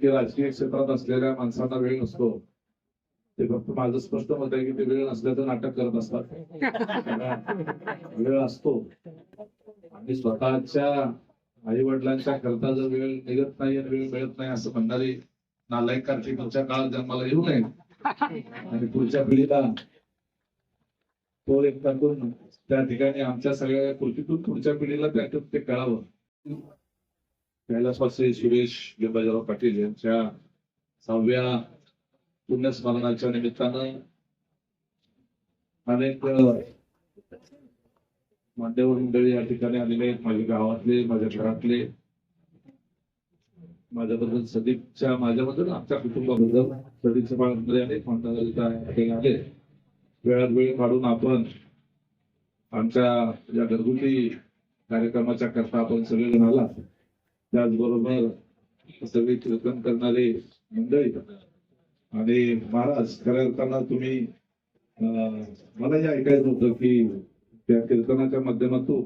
की राजकीय क्षेत्रात असलेल्या माणसांना वेळ नसतो. ते फक्त माझं स्पष्ट मत आहे की ते वेळ नसल्याचं नाटक करत असतात. वेळ असतो. आणि स्वतःच्या आई वडिलांच्या करता जर वेळ निघत नाही आणि वेळ मिळत नाही असं म्हणणारी नालायक कार्तिक पुढच्या काळात जन्माला येऊ नये. आणि पुढच्या पिढीला तो एक टाकून त्या ठिकाणी आमच्या सगळ्या कृतीतून पुढच्या पिढीला त्यातून ते कळावं. कैलासवासी सुरेश लिंबाजराव पाटील यांच्या सहाव्या पुण्यस्मरणाच्या निमित्तानं अनेक मान्यवर मंडळी या ठिकाणी आलेले आहेत. माझ्या गावातले माझ्या घरातले. माझ्याबद्दल सदीपच्या माझ्याबद्दल आमच्या कुटुंबाबद्दल सदीपचे बाळांमध्ये अनेक मान्यवर इथं आले वेळात वेळ काढून आपण आमच्या या घरगुती कार्यक्रमाच्या करता आपण सगळेजण आला त्याचबरोबर सगळे कीर्तन करणारे मंडळी. आणि महाराज खऱ्या अर्थानं तुम्ही मला हे ऐकायचं होतं की त्या कीर्तनाच्या माध्यमातून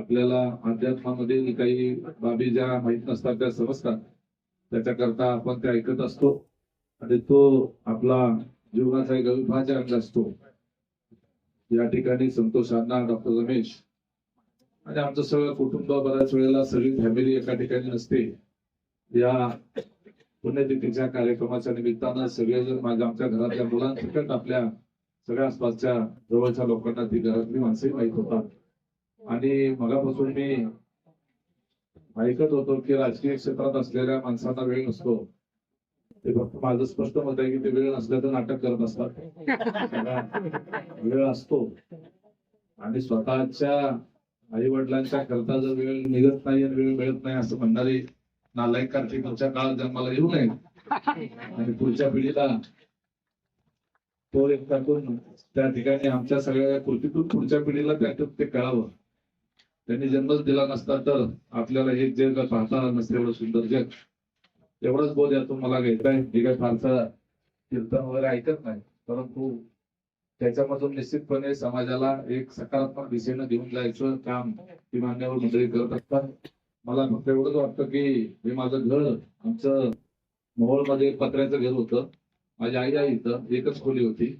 आपल्याला अध्यात्मामध्ये काही बाबी ज्या माहीत नसतात त्या समजतात. त्याच्याकरता आपण ते ऐकत असतो. आणि तो आपला जीवनाचा एक अविभाज्य अंग असतो. या ठिकाणी संतोष अण्णा डॉक्टर रमेश आणि आमचं सगळं कुटुंब बऱ्याच वेळेला सगळी फॅमिली एका ठिकाणी नसते. या पुण्यतिथीच्या कार्यक्रमाच्या निमित्तानं सगळेजण माझ्या आमच्या घरातल्या मुलांसकट आपल्या सगळ्या आसपासच्या जवळच्या लोकांना ती घरातली माणसंही माहीत होतात. आणि मगापासून मी ऐकत होतो की राजकीय क्षेत्रात असलेल्या माणसांना वेळ नसतो. ते फक्त माझं स्पष्ट मत आहे की ते वेळ नसल्याचं नाटक करत असतात. वेळ असतो. आणि स्वतःच्या आई वडिलांच्या करता जर वेळ निघत नाही आणि वेळ मिळत नाही असं म्हणणारे नालायक कार्तिक पुढच्या काळात जन्माला येऊ नये. आणि पुढच्या पिढीला तो एक टाकून त्या ठिकाणी आमच्या सगळ्या कृतीतून पुढच्या पिढीला त्यातून ते कळावं. त्यांनी जन्मच दिला नसता तर आपल्याला हे जग पाहता आलं नसतं एवढं सुंदर जग. एवढंच बोध यातून मला घ्यायचा आहे मी काही फारसा कीर्तन वगैरे ऐकत नाही. परंतु त्याच्यामधून निश्चितपणे समाजाला एक सकारात्मक दिशेनं घेऊन जायचं काम ती मान्यवर मंडळी करत असतात. मला फक्त एवढंच वाटतं की हे माझं घर आमचं मोहोळमध्ये पत्र्याचं घर होतं. माझी आई आई इथं एकच खोली होती.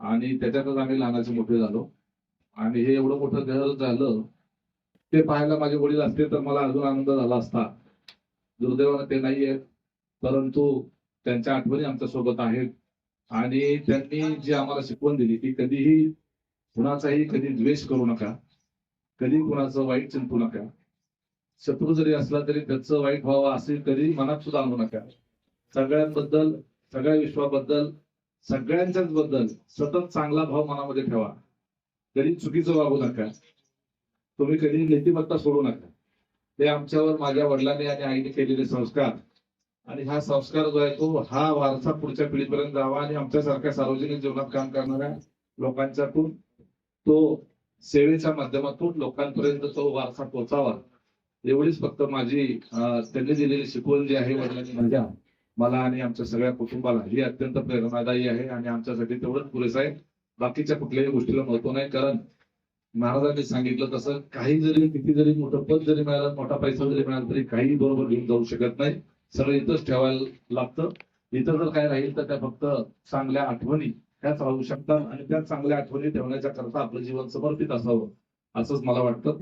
आणि त्याच्यातच आम्ही लहानाचे मोठे झालो. आणि हे एवढं मोठं घर झालं ते पाहायला माझे वडील असते तर मला अजून आनंद झाला असता. दुर्दैवानं ते नाही आहेत परंतु त्यांच्या आठवणी आमच्यासोबत आहेत. आणि त्यांनी जी आम्हाला शिकवण दिली की कधीही कुणाचाही कधी द्वेष करू नका. कधी कुणाचं वाईट चिंतू नका. शत्रू जरी असला तरी त्याचं वाईट व्हावं असेल तरी मनात सुद्धा आणू नका. सगळ्यांबद्दल सगळ्या विश्वाबद्दल सगळ्यांच्याच बद्दल सतत चांगला भाव मनामध्ये ठेवा. कधी चुकीचं वागू नका. तुम्ही कधी नीतिमत्ता सोडू नका. ते आमच्यावर माझ्या वडिलांनी आणि आईने केलेले संस्कार आणि हा संस्कार जो आहे तो हा वारसा पुढच्या पिढीपर्यंत जावा आणि आमच्यासारख्या सार्वजनिक जीवनात काम करणाऱ्या लोकांच्यातून तो सेवेच्या माध्यमातून लोकांपर्यंत तो वारसा पोचावा. एवढीच फक्त माझी त्यांनी दिलेली शिकवण जी आहे वडिलांनी माझ्या मला आणि आमच्या सगळ्या कुटुंबाला. ही अत्यंत प्रेरणादायी आहे आणि आमच्यासाठी तेवढंच पुरेसं आहे. बाकीच्या कुठल्याही गोष्टीला महत्त्व नाही कारण महाराजांनी सांगितलं तसं काही जरी किती जरी मोठं पद जरी मिळालं मोठा पैसा जरी मिळाला तरी काही बरोबर घेऊन जाऊ शकत नाही. सगळं इथंच ठेवायला लागतं. इथं जर काय राहील तर त्या फक्त चांगल्या आठवणी त्याच राहू शकतात आणि त्या चांगल्या आठवणी ठेवण्याच्या करता आपलं जीवन समर्पित असावं असंच मला वाटतं.